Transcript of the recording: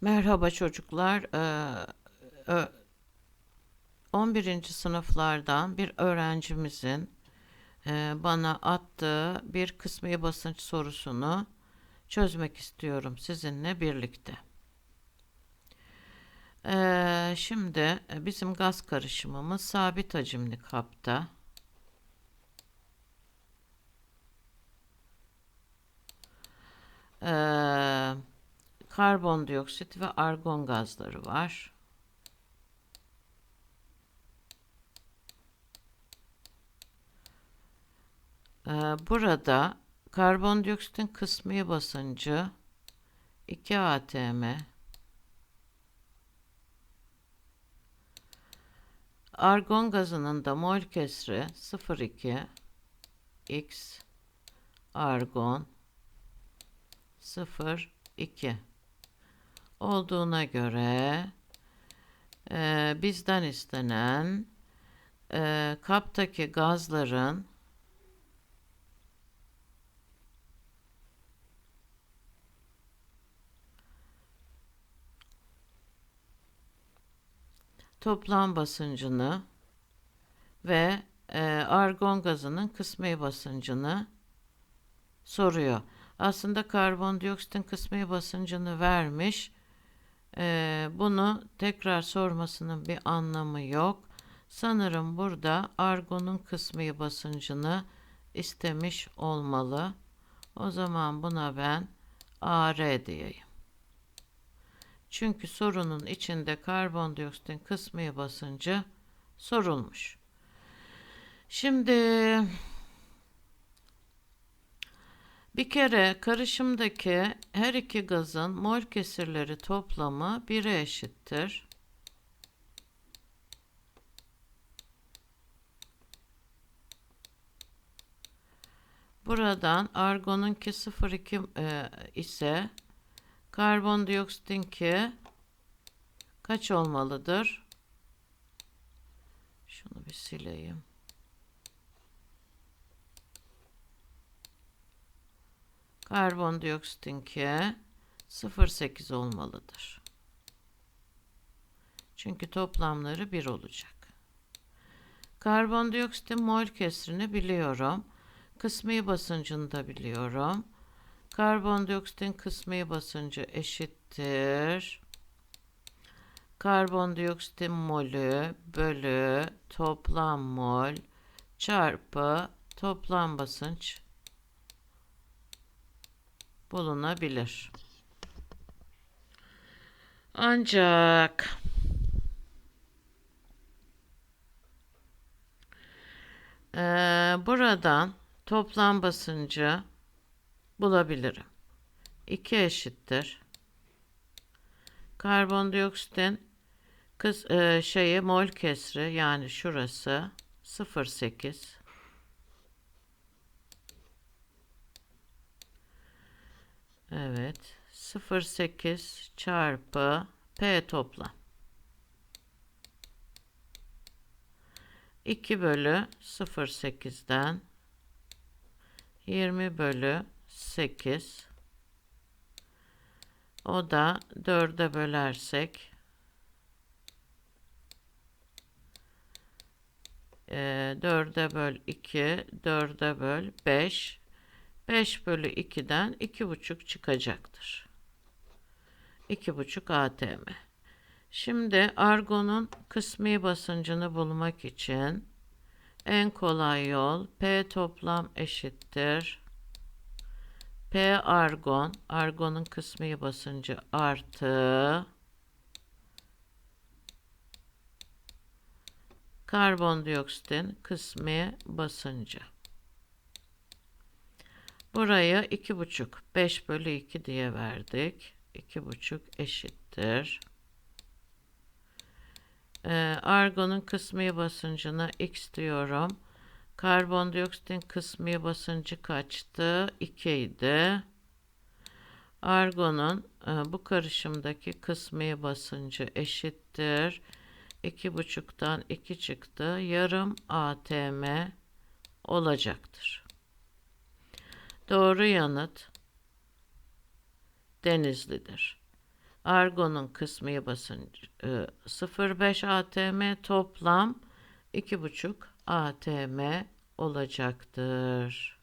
Merhaba çocuklar. Ee, ö- 11. sınıflardan bir öğrencimizin e, bana attığı bir kısmi basınç sorusunu çözmek istiyorum sizinle birlikte. Ee, şimdi e, bizim gaz karışımımız sabit hacimli kapta. Ee, karbondioksit ve argon gazları var. Ee, burada karbondioksitin kısmi basıncı 2 atm. Argon gazının da mol kesri 0,2 x argon 0,2 olduğuna göre e, bizden istenen e, kaptaki gazların toplam basıncını ve e, argon gazının kısmi basıncını soruyor. Aslında karbondioksitin kısmi basıncını vermiş. E, bunu tekrar sormasının bir anlamı yok. Sanırım burada argonun kısmi basıncını istemiş olmalı. O zaman buna ben AR diyeyim. Çünkü sorunun içinde karbondioksitin kısmi basıncı sorulmuş. Şimdi bir kere karışımdaki her iki gazın mol kesirleri toplamı 1'e eşittir. Buradan argonunki 0,2 e, ise Karbondioksitinki kaç olmalıdır? Şunu bir sileyim. Karbondioksitinki 0,8 olmalıdır. Çünkü toplamları 1 olacak. Karbondioksitin mol kesrini biliyorum. Kısmi basıncını da biliyorum. Karbondioksitin kısmi basıncı eşittir. Karbondioksitin molü bölü toplam mol çarpı toplam basınç bulunabilir. Ancak e, buradan toplam basıncı bulabilirim. 2 eşittir. Karbondioksitin kız e, şeyi mol kesri yani şurası 0.8 Evet. 0.8 çarpı P toplam. 2 bölü 0.8'den 20 bölü 8 o da 4'e bölersek e, 4'e böl 2 4'e böl 5 5 bölü 2'den 2,5 çıkacaktır. 2,5 atm. Şimdi argonun kısmi basıncını bulmak için en kolay yol P toplam eşittir P argon, argonun kısmi basıncı artı karbondioksitin kısmi basıncı. Buraya 2,5 5 bölü 2 diye verdik. 2,5 eşittir. Ee, argonun kısmi basıncına x diyorum. Karbondioksitin kısmi basıncı kaçtı? 2 idi. Argonun e, bu karışımdaki kısmi basıncı eşittir. 2,5'tan 2 çıktı. Yarım atm olacaktır. Doğru yanıt Denizli'dir. Argonun kısmi basıncı e, 0,5 atm toplam 2,5 atm olacaktır.